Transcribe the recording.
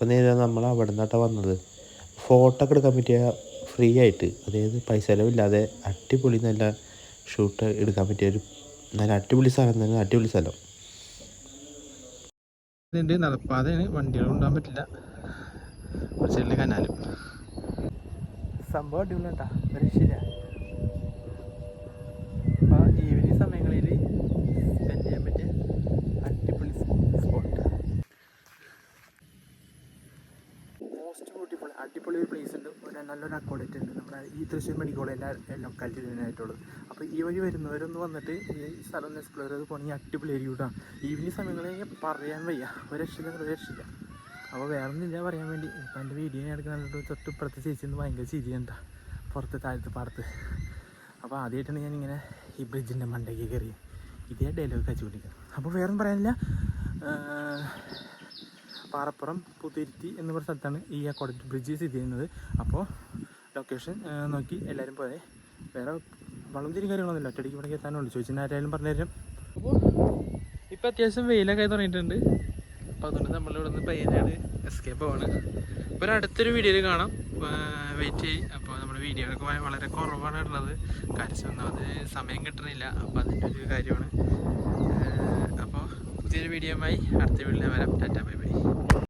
അപ്പോൾ നേരെ നമ്മൾ അവിടെ നിന്നാട്ടാ വന്നത്. ഫോട്ടോ ഒക്കെ എടുക്കാൻ പറ്റിയ ഫ്രീ ആയിട്ട്. അതായത് പൈസ ചിലവില്ലാതെ അടിപൊളി നല്ല ഷൂട്ട് എടുക്കാൻ പറ്റിയ ഒരു നല്ല അടിപൊളി സ്ഥലം തന്നെ അടിപൊളി സ്ഥലം. ഇതുണ്ട് നടപ്പാതയാണ് വണ്ടികൾ കൊണ്ടുപോകാൻ പറ്റില്ല. സൈഡിൽ കനാലും. സംഭവം അടിപൊളി കേട്ടാ രക്ഷയില്ല അപ്പോൾ ഈവനിങ് സമയങ്ങളിൽ സ്പെൻഡ് ചെയ്യാൻ പറ്റിയ അടിപൊളി സ്പോട്ട് മോസ്റ്റ് ബ്യൂട്ടിഫുൾ അടിപൊളി ഒരു പ്ലേസ് ഉണ്ട്. ഒരു നല്ലൊരു അക്കോഡേറ്റ് ഉണ്ട്. നമ്മുടെ ഈ തൃശ്ശൂർ മെഡിക്കൽ എല്ലാ ലൊക്കാലിറ്റി ഇതിനായിട്ടുള്ളത് അപ്പോൾ ഈ വഴി വരുന്നവരൊന്ന് വന്നിട്ട് ഈ സ്ഥലം ഒന്ന് എക്സ്പ്ലോർ ചെയ്ത് പോകണമെങ്കിൽ അടിപൊളി ഏരിയ കൂട്ടാണ് ഈവനിങ് സമയങ്ങളിൽ പറയാൻ വയ്യ. ഒരു രക്ഷയില്ല അപ്പോൾ വേറെ ഒന്നുമില്ല പറയാൻ വേണ്ടി. ഇപ്പം എന്റെ വീഡിയോ ഞാൻ എടുക്കുന്നുണ്ട് തൊട്ട് ഇപ്പുറത്ത് ചേച്ചി ഒന്ന് ഭയങ്കര ചിരിയണ്ട പുറത്ത് താഴത്ത് പാടത്ത്. അപ്പോൾ ആദ്യമായിട്ടാണ് ഞാനിങ്ങനെ ഈ ബ്രിഡ്ജിന്റെ മണ്ടയ്ക്ക് കയറി ഇതേ ഡയലോഗ് കഴിച്ചു കൊണ്ടിരിക്കുന്നത് അപ്പോൾ വേറെൊന്നും പറയാനില്ല. പാറപ്പുറം പുതിരുത്തി എന്ന് പറഞ്ഞ സ്ഥലത്താണ് ഈ അക്കോഡറ്റ് ബ്രിഡ്ജ് സ്ഥിതി ചെയ്യുന്നത്. അപ്പോൾ ലൊക്കേഷൻ നോക്കി എല്ലാവരും പോയെ. വേറെ വളം തിരി കാര്യങ്ങളൊന്നുമില്ല. ഒറ്റയ്ക്ക് ഇവിടെ എത്താനുള്ളൂ. ചോദിച്ചാൽ ആരായാലും പറഞ്ഞുതരും അപ്പോൾ ഇപ്പം അത്യാവശ്യം വെയിലൊക്കെ തുടങ്ങിയിട്ടുണ്ട്. അപ്പോൾ അതുകൊണ്ട് നമ്മളിവിടെ നിന്ന് പയ്യനാട് എസ്കേപ്പ് ആണ് ഇപ്പോൾ ഒരു അടുത്തൊരു വീഡിയോയിൽ കാണാം. വെയിറ്റ് ചെയ്യും. അപ്പോൾ നമ്മുടെ വീഡിയോകളൊക്കെ വ- വളരെ കുറവാണ് ഇടുന്നത് കാര്യം ഒന്നാമത് സമയം കിട്ടണില്ല. അപ്പോൾ അതിന്റെ ഒരു കാര്യമാണ്. അപ്പോൾ പുതിയൊരു ആയി അടുത്ത വീഡിയോയിൽ വരാം. Tata bye bye